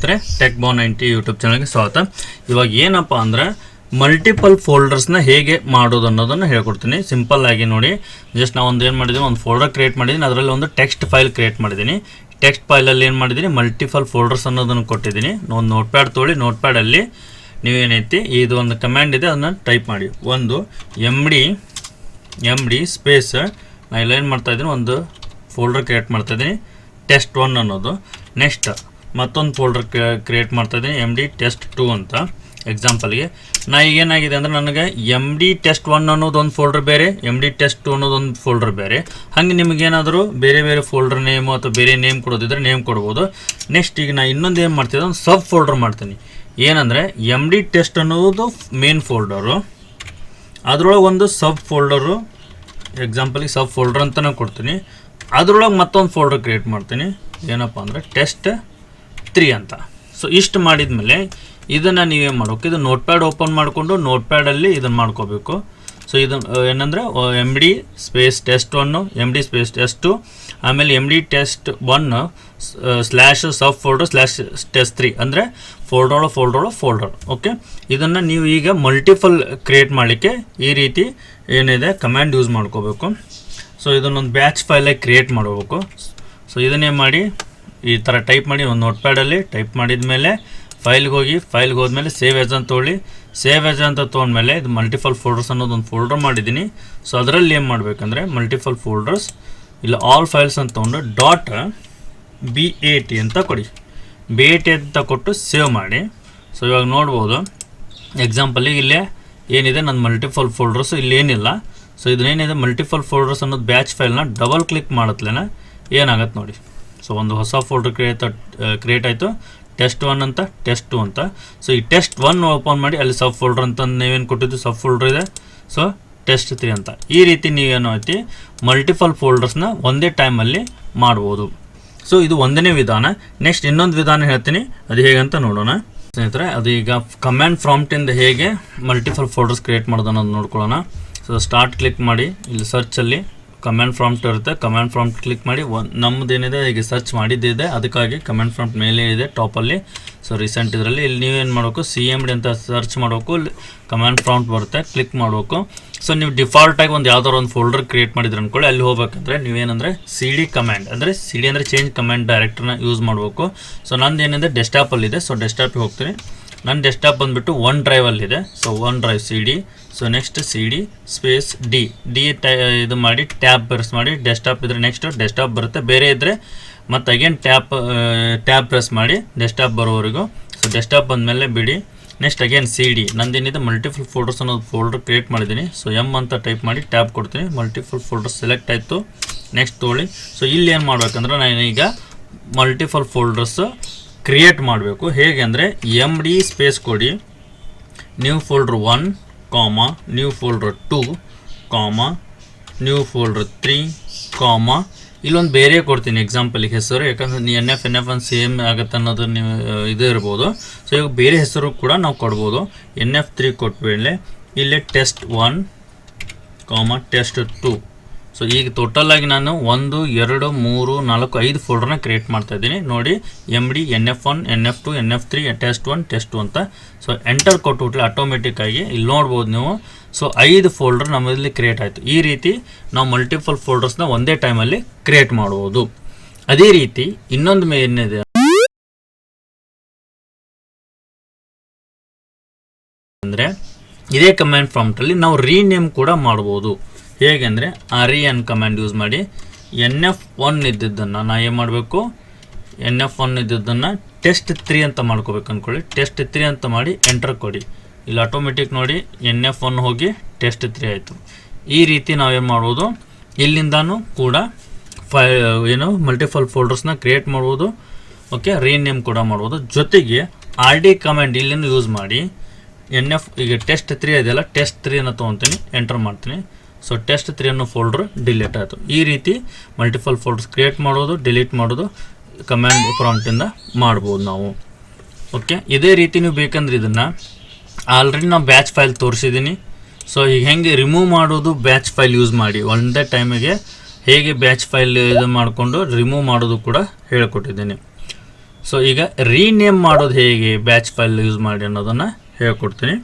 ಸ್ನೇಹಿತರೆ ಟೆಕ್ ಬೋ ninety YouTube ಚಾನಲ್ಗೆ ಸ್ವಾಗತ. ಇವಾಗ ಏನಪ್ಪ ಅಂದ್ರೆ ಮಲ್ಟಿಪಲ್ ಫೋಲ್ಡರ್ಸ್ನ ಹೇಗೆ ಮಾಡೋದು ಅನ್ನೋದನ್ನು ಹೇಳ್ಕೊಡ್ತೀನಿ. ಸಿಂಪಲ್ ಆಗಿ ನೋಡಿ. ಜಸ್ಟ್ ನಾವು ಒಂದು ಏನು ಮಾಡಿದ್ದೀನಿ ಒಂದು ಫೋಲ್ಡರ್ ಕ್ರಿಯೇಟ್ ಮಾಡಿದ್ದೀನಿ ಅದರಲ್ಲಿ ಒಂದು ಟೆಕ್ಸ್ಟ್ ಫೈಲ್ ಕ್ರಿಯೇಟ್ ಮಾಡಿದ್ದೀನಿ ಟೆಕ್ಸ್ಟ್ ಫೈಲಲ್ಲಿ ಏನು ಮಾಡಿದ್ದೀನಿ ಮಲ್ಟಿಪಲ್ ಫೋಲ್ಡರ್ಸ್ ಅನ್ನೋದನ್ನು ಕೊಟ್ಟಿದ್ದೀನಿ ಒಂದು ನೋಟ್ ಪ್ಯಾಡ್ ತೊಗೊಳ್ಳಿ ನೋಟ್ ಪ್ಯಾಡಲ್ಲಿ ನೀವೇನೈತಿ ಇದು ಒಂದು ಕಮ್ಯಾಂಡ್ ಇದೆ, ಅದನ್ನು ಟೈಪ್ ಮಾಡಿ. ಒಂದು M D M D space ನಾನು ಇಲ್ಲ ಏನು ಮಾಡ್ತಾ ಇದ್ದೀನಿ ಒಂದು ಫೋಲ್ಡರ್ ಕ್ರಿಯೇಟ್ ಮಾಡ್ತಾಯಿದ್ದೀನಿ ಟೆಸ್ಟ್ ಒನ್ ಅನ್ನೋದು. ನೆಕ್ಸ್ಟ್ ಮತ್ತೊಂದು ಫೋಲ್ಡರ್ ಕ್ರಿಯೇಟ್ ಮಾಡ್ತಾ ಇದ್ದೀನಿ ಎಂ ಡಿ ಟೆಸ್ಟ್ ಟು ಅಂತ. ಎಕ್ಸಾಂಪಲ್ಗೆ ನಾ ಏನಾಗಿದೆ ಅಂದರೆ ನನಗೆ ಎಂ ಡಿ ಟೆಸ್ಟ್ ಒನ್ ಅನ್ನೋದು ಒಂದು ಫೋಲ್ಡರ್ ಬೇರೆ ಎಂ ಡಿ ಟೆಸ್ಟ್ ಟು ಅನ್ನೋದು ಒಂದು ಫೋಲ್ಡರ್ ಬೇರೆ. ಹಾಗೆ ನಿಮಗೇನಾದರೂ ಬೇರೆ ಬೇರೆ ಫೋಲ್ಡರ್ ನೇಮು ಅಥವಾ ಬೇರೆ ನೇಮ್ ಕೊಡೋದಿದ್ರೆ ನೇಮ್ ಕೊಡ್ಬೋದು. ನೆಕ್ಸ್ಟ್ ಈಗ ನಾ ಇನ್ನೊಂದು ಏನು ಮಾಡ್ತಿದ್ದೆ ಒಂದು ಸಬ್ ಫೋಲ್ಡರ್ ಮಾಡ್ತೀನಿ. ಏನಂದರೆ ಎಂ ಡಿ ಟೆಸ್ಟ್ ಅನ್ನೋದು ಮೇನ್ ಫೋಲ್ಡರು ಅದರೊಳಗೆ ಒಂದು ಸಬ್ ಫೋಲ್ಡರು ಎಕ್ಸಾಂಪಲಿಗೆ ಸಬ್ ಫೋಲ್ಡರ್ ಅಂತಲೇ ಕೊಡ್ತೀನಿ. ಅದರೊಳಗೆ ಮತ್ತೊಂದು ಫೋಲ್ಡರ್ ಕ್ರಿಯೇಟ್ ಮಾಡ್ತೀನಿ. ಏನಪ್ಪ ಅಂದರೆ ಟೆಸ್ಟ್ ತ್ರೀ ಅಂತ. ಸೊ ಇಷ್ಟು ಮಾಡಿದ್ಮೇಲೆ ಇದನ್ನು ನೀವೇನು ಮಾಡೋಕೆ ಇದು ನೋಟ್ ಪ್ಯಾಡ್ ಓಪನ್ ಮಾಡಿಕೊಂಡು ನೋಟ್ ಪ್ಯಾಡಲ್ಲಿ ಇದನ್ನು ಮಾಡ್ಕೋಬೇಕು. ಸೊ ಇದು ಏನಂದರೆ M D space test one M D space test ಆಮೇಲೆ M D test one slash sub folder slash test three ಅಂದರೆ ಫೋಲ್ಡರ್ ಫೋಲ್ಡರ್ ಫೋಲ್ಡರ್ ಓಕೆ ಇದನ್ನು ನೀವು ಈಗ ಮಲ್ಟಿಪಲ್ ಕ್ರಿಯೇಟ್ ಮಾಡಲಿಕ್ಕೆ ಈ ರೀತಿ ಏನಿದೆ ಕಮ್ಯಾಂಡ್ ಯೂಸ್ ಮಾಡ್ಕೋಬೇಕು. ಸೊ ಇದನ್ನೊಂದು ಬ್ಯಾಚ್ ಫೈಲಾಗಿ ಕ್ರಿಯೇಟ್ ಮಾಡಬೇಕು. ಸೊ ಇದನ್ನೇ ಮಾಡಿ ಈ ಥರ ಟೈಪ್ ಮಾಡಿ ಒಂದು ನೋಟ್ ಪ್ಯಾಡಲ್ಲಿ ಟೈಪ್ ಮಾಡಿದ ಮೇಲೆ ಫೈಲ್ಗೆ ಹೋಗಿ ಫೈಲ್ಗೆ ಹೋದ್ಮೇಲೆ ಸೇವ್ ಎಸ್ ಅಂತ ತೊಗೊಳ್ಳಿ. ಸೇವ್ ಎಸ್ ಅಂತ ತೊಗೊಂಡ್ಮೇಲೆ ಇದು ಮಲ್ಟಿಪಲ್ ಫೋಲ್ಡರ್ಸ್ ಅನ್ನೋದು ಒಂದು ಫೋಲ್ಡರ್ ಮಾಡಿದ್ದೀನಿ ಸೊ ಅದರಲ್ಲಿ ಏನು ಮಾಡಬೇಕಂದ್ರೆ ಮಲ್ಟಿಪಲ್ ಫೋಲ್ಡರ್ಸ್ ಇಲ್ಲ ಆಲ್ ಫೈಲ್ಸ್ ಅಂತ ತೊಗೊಂಡು ಡಾಟ್ ಬಿ ಎ ಟಿ ಅಂತ ಕೊಡಿ. ಬಿ ಎ ಟಿ ಅಂತ ಕೊಟ್ಟು ಸೇವ್ ಮಾಡಿ. ಸೊ ಇವಾಗ ನೋಡ್ಬೋದು. ಎಕ್ಸಾಂಪಲಿಗೆ ಇಲ್ಲೇ ಏನಿದೆ ನನ್ನ ಮಲ್ಟಿಪಲ್ ಫೋಲ್ಡರ್ಸು ಇಲ್ಲಿ ಏನಿಲ್ಲ. ಸೊ ಇದನ್ನೇನಿದೆ ಮಲ್ಟಿಪಲ್ ಫೋಲ್ಡರ್ಸ್ ಅನ್ನೋದು ಬ್ಯಾಚ್ ಫೈಲ್ನ ಡಬಲ್ ಕ್ಲಿಕ್ ಮಾಡತ್ಲೇನೆ ಏನಾಗತ್ತೆ ನೋಡಿ. ಸೊ ಒಂದು ಹೊಸ ಫೋಲ್ಡರ್ ಕ್ರಿಯೇಟ್ ಕ್ರಿಯೇಟ್ ಆಯಿತು. ಟೆಸ್ಟ್ ಒನ್ ಅಂತ ಟೆಸ್ಟ್ ಟು ಅಂತ. ಸೊ ಈ ಟೆಸ್ಟ್ ಒನ್ ಓಪನ್ ಮಾಡಿ ಅಲ್ಲಿ ಸಬ್ ಫೋಲ್ಡರ್ ಅಂತ ನೀವೇನು ಕೊಟ್ಟಿದ್ದು? ಸಬ್ ಫೋಲ್ಡರ್ ಇದೆ. ಸೊ ಟೆಸ್ಟ್ ತ್ರೀ ಅಂತ. ಈ ರೀತಿ ನೀವೇನು ಐತಿ ಮಲ್ಟಿಪಲ್ ಫೋಲ್ಡರ್ಸ್ನ ಒಂದೇ ಟೈಮಲ್ಲಿ ಮಾಡ್ಬೋದು. ಸೊ ಇದು ಒಂದನೇ ವಿಧಾನ. ನೆಕ್ಸ್ಟ್ ಇನ್ನೊಂದು ವಿಧಾನ ಹೇಳ್ತೀನಿ. ಅದು ಹೇಗಂತ ನೋಡೋಣ. ಸ್ನೇಹಿತರೆ, ಅದು ಈಗ ಕಮ್ಯಾಂಡ್ ಫ್ರಾಮ್ಟಿಂದ ಹೇಗೆ ಮಲ್ಟಿಪಲ್ ಫೋಲ್ಡರ್ಸ್ ಕ್ರಿಯೇಟ್ ಮಾಡೋದು ಅನ್ನೋದು ನೋಡ್ಕೊಳ್ಳೋಣ. ಸೊ ಸ್ಟಾರ್ಟ್ ಕ್ಲಿಕ್ ಮಾಡಿ ಇಲ್ಲಿ ಸರ್ಚಲ್ಲಿ ಕಮ್ಯಾಂಡ್ ಪ್ರಾಂಪ್ಟ್ ಇರುತ್ತೆ. ಕಮೆಂಟ್ ಪ್ರಾಂಪ್ಟ್ ಕ್ಲಿಕ್ ಮಾಡಿ ಒನ್ ನಮ್ಮದು ಏನಿದೆ ಈಗ ಸರ್ಚ್ ಮಾಡಿದ್ದಿದೆ. ಅದಕ್ಕಾಗಿ ಕಮೆಂಟ್ ಪ್ರಾಂಪ್ಟ್ ಮೇಲೆ ಇದೆ ಟಾಪಲ್ಲಿ ಸೊ ರೀಸೆಂಟ್ ಇದರಲ್ಲಿ ಇಲ್ಲಿ ನೀವೇನು ಮಾಡಬೇಕು? ಸಿ ಎಂ ಡಿ ಅಂತ ಸರ್ಚ್ ಮಾಡಬೇಕು. ಕಮ್ಯಾಂಡ್ ಪ್ರಾಂಪ್ಟ್ ಬರುತ್ತೆ. ಕ್ಲಿಕ್ ಮಾಡಬೇಕು. ಸೊ ನೀವು ಡಿಫಾಲ್ಟಾಗಿ ಒಂದು ಯಾವ್ದಾದ್ರು ಒಂದು ಫೋಲ್ಡರ್ ಕ್ರಿಯೇಟ್ ಮಾಡಿದ್ರೆ ಅಂದ್ಕೊಳ್ಳಿ ಅಲ್ಲಿ ಹೋಗ್ಬೇಕಂದ್ರೆ ನೀವೇನಂದರೆ ಸಿ ಡಿ ಕಮ್ಯಾಂಡ್ ಅಂದರೆ ಸಿ ಡಿ ಅಂದರೆ ಚೇಂಜ್ ಕಮ್ಯಾಂಡ್ ಡೈರೆಕ್ಟ್ರನ್ನ ಯೂಸ್ ಮಾಡಬೇಕು. ಸೊ ನಂದು ಏನಿದೆ ಡೆಸ್ಟಾಪಲ್ಲಿದೆ ಸೊ ಡೆಸ್ಟಾಪಿಗೆ ಹೋಗ್ತೀನಿ. ನನ್ನ ಡೆಸ್ಕ್ಟಾಪ್ ಬಂದುಬಿಟ್ಟು ಒನ್ ಡ್ರೈವಲ್ಲಿದೆ so OneDrive C D so next C D space D D ಇದು ಮಾಡಿ ಟ್ಯಾಬ್ ಪ್ರೆಸ್ ಮಾಡಿ ಡೆಸ್ಕ್ಟಾಪ್ ಇದ್ರೆ ನೆಕ್ಸ್ಟ್ ಡೆಸ್ಕ್ಟಾಪ್ ಬರುತ್ತೆ. ಬೇರೆ ಇದ್ದರೆ ಮತ್ತು ಅಗೇನ್ ಟ್ಯಾಪ್ ಟ್ಯಾಬ್ ಪ್ರೆಸ್ ಮಾಡಿ ಡೆಸ್ಕ್ಟಾಪ್ ಬರೋವರೆಗೂ. ಸೊ ಡೆಸ್ಕ್ಟಾಪ್ ಬಂದಮೇಲೆ ಬಿಡಿ. Next again C D ನಂದೇನಿದೆ multiple photos ಅನ್ನೋದು ಫೋಲ್ಡರ್ ಕ್ರಿಯೇಟ್ ಮಾಡಿದ್ದೀನಿ. ಸೊ ಎಂ ಅಂತ ಟೈಪ್ ಮಾಡಿ ಟ್ಯಾಬ್ ಕೊಡ್ತೀನಿ. ಮಲ್ಟಿಫುಲ್ ಫೋಲ್ಡರ್ ಸೆಲೆಕ್ಟ್ ಆಯಿತು. ನೆಕ್ಸ್ಟ್ ತೊಗೊಳ್ಳಿ. ಸೊ ಇಲ್ಲಿ ಏನು ಮಾಡಬೇಕಂದ್ರೆ, ನಾನೀಗ ಮಲ್ಟಿಪಲ್ ಫೋಲ್ಡರ್ಸ್ ಕ್ರಿಯೇಟ್ ಮಾಡಬೇಕು. ಹೇಗೆ ಅಂದರೆ ಎಂ ಡಿ ಸ್ಪೇಸ್ ಕೊಡಿ new folder one comma new folder two comma new folder three comma ಇಲ್ಲೊಂದು ಬೇರೆ ಕೊಡ್ತೀನಿ ಎಕ್ಸಾಂಪಲಿಗೆ ಹೆಸರು. ಯಾಕಂದರೆ ಎನ್ ಎಫ್ ಎನ್ ಎಫ್ ಒಂದು ಸೇಮ್ ಆಗುತ್ತೆ ಅನ್ನೋದು ನೀವು ಇದು ಇರ್ಬೋದು. ಸೊ ಇವಾಗ ಬೇರೆ ಹೆಸರು ಕೂಡ ನಾವು ಕೊಡ್ಬೋದು. ಎನ್ ಎಫ್ ತ್ರೀ ಕೊಟ್ಮೇಲೆ ಇಲ್ಲೇ test one comma test two so ಈಗ ಟೋಟಲ್ ಆಗಿ ನಾನು ಒಂದು, ಎರಡು, ಮೂರು, ನಾಲ್ಕು, ಐದು ಫೋಲ್ಡರ್ನ ಕ್ರಿಯೇಟ್ ಮಾಡ್ತಾ ಇದ್ದೀನಿ. ನೋಡಿ M D N F one N F two N F three test one test two ಅಂತ. ಸೊ ಎಂಟರ್ ಕೊಟ್ಟು ಆಟೋಮೆಟಿಕ್ ಆಗಿ ಇಲ್ಲಿ ನೋಡ್ಬೋದು ನೀವು. ಸೊ ಐದು ಫೋಲ್ಡರ್ ನಮ್ಮಲ್ಲಿ ಕ್ರಿಯೇಟ್ ಆಯಿತು. ಈ ರೀತಿ ನಾವು ಮಲ್ಟಿಪಲ್ ಫೋಲ್ಡರ್ಸ್ನ ಒಂದೇ ಟೈಮಲ್ಲಿ ಕ್ರಿಯೇಟ್ ಮಾಡ್ಬೋದು. ಅದೇ ರೀತಿ ಇನ್ನೊಂದು ಮೇ ಏನಿದೆ? ಅಂದರೆ, ಇದೇ ಕಮ್ಯಾಂಡ್ ಪ್ರಾಂಪ್ಟಲ್ಲಿ ನಾವು ರೀನೇಮ್ ಕೂಡ ಮಾಡ್ಬೋದು. ಹೇಗೆ ಅಂದರೆ ಆರಿ ಎನ್ ಕಮ್ಯಾಂಡ್ ಯೂಸ್ ಮಾಡಿ ಎನ್ ಎಫ್ ಒನ್ ಇದ್ದಿದ್ದನ್ನು ನಾ ಏನು ಮಾಡಬೇಕು? ಎನ್ ಎಫ್ ಒನ್ ಇದ್ದಿದ್ದನ್ನು ಟೆಸ್ಟ್ ತ್ರೀ ಅಂತ ಮಾಡ್ಕೋಬೇಕು ಅಂದ್ಕೊಳ್ಳಿ ಟೆಸ್ಟ್ ತ್ರೀ ಅಂತ ಮಾಡಿ ಎಂಟ್ರ್ ಕೊಡಿ. ಇಲ್ಲಿ ಆಟೋಮೆಟಿಕ್ ನೋಡಿ ಎನ್ ಎಫ್ ಒನ್ ಹೋಗಿ ಟೆಸ್ಟ್ ತ್ರೀ ಆಯಿತು. ಈ ರೀತಿ ನಾವೇನು ಮಾಡ್ಬೋದು? ಇಲ್ಲಿಂದನೂ ಕೂಡ ಫೈ ಏನು ಮಲ್ಟಿಪಲ್ ಫೋಲ್ಡರ್ಸ್ನ ಕ್ರಿಯೇಟ್ ಮಾಡ್ಬೋದು. ಓಕೆ ರೀನೇಮ್ ಕೂಡ ಮಾಡ್ಬೋದು. ಜೊತೆಗೆ ಆರ್ ಡಿ ಕಮ್ಯಾಂಡ್ ಇಲ್ಲಿಂದ ಯೂಸ್ ಮಾಡಿ ಎನ್ ಎಫ್ ಈಗ ಟೆಸ್ಟ್ ತ್ರೀ ಇದೆಯಲ್ಲ ಟೆಸ್ಟ್ ತ್ರೀನ ತೊಗೊತೀನಿ ಎಂಟರ್ ಮಾಡ್ತೀನಿ. ಸೊ ಟೆಸ್ಟ್ ತ್ರೀ ಅನ್ನೋ ಫೋಲ್ಡ್ರ್ ಡಿಲೀಟ್ ಆಯಿತು. ಈ ರೀತಿ ಮಲ್ಟಿಪಲ್ ಫೋಲ್ಡರ್ಸ್ ಕ್ರಿಯೇಟ್ ಮಾಡೋದು ಡಿಲೀಟ್ ಮಾಡೋದು ಕಮ್ಯಾಂಡ್ ಪ್ರಾಂಪ್ಟಿಂದ ಮಾಡ್ಬೋದು ನಾವು. ಓಕೆ ಇದೇ ರೀತಿ ನೀವು ಬೇಕಂದ್ರೆ ಇದನ್ನು ಆಲ್ರೆಡಿ ನಾವು ಬ್ಯಾಚ್ ಫೈಲ್ ತೋರಿಸಿದ್ದೀನಿ ಸೊ ಈಗ ಹೆಂಗೆ ರಿಮೂವ್ ಮಾಡೋದು ಬ್ಯಾಚ್ ಫೈಲ್ ಯೂಸ್ ಮಾಡಿ. ಒಂದೇ ಟೈಮಿಗೆ ಹೇಗೆ ಬ್ಯಾಚ್ ಫೈಲ್ ಇದು ಮಾಡಿಕೊಂಡು ರಿಮೂವ್ ಮಾಡೋದು ಕೂಡ ಹೇಳ್ಕೊಟ್ಟಿದ್ದೀನಿ. ಸೊ ಈಗ ರೀನೇಮ್ ಮಾಡೋದು ಹೇಗೆ ಬ್ಯಾಚ್ ಫೈಲ್ ಯೂಸ್ ಮಾಡಿ ಅನ್ನೋದನ್ನು ಹೇಳ್ಕೊಡ್ತೀನಿ.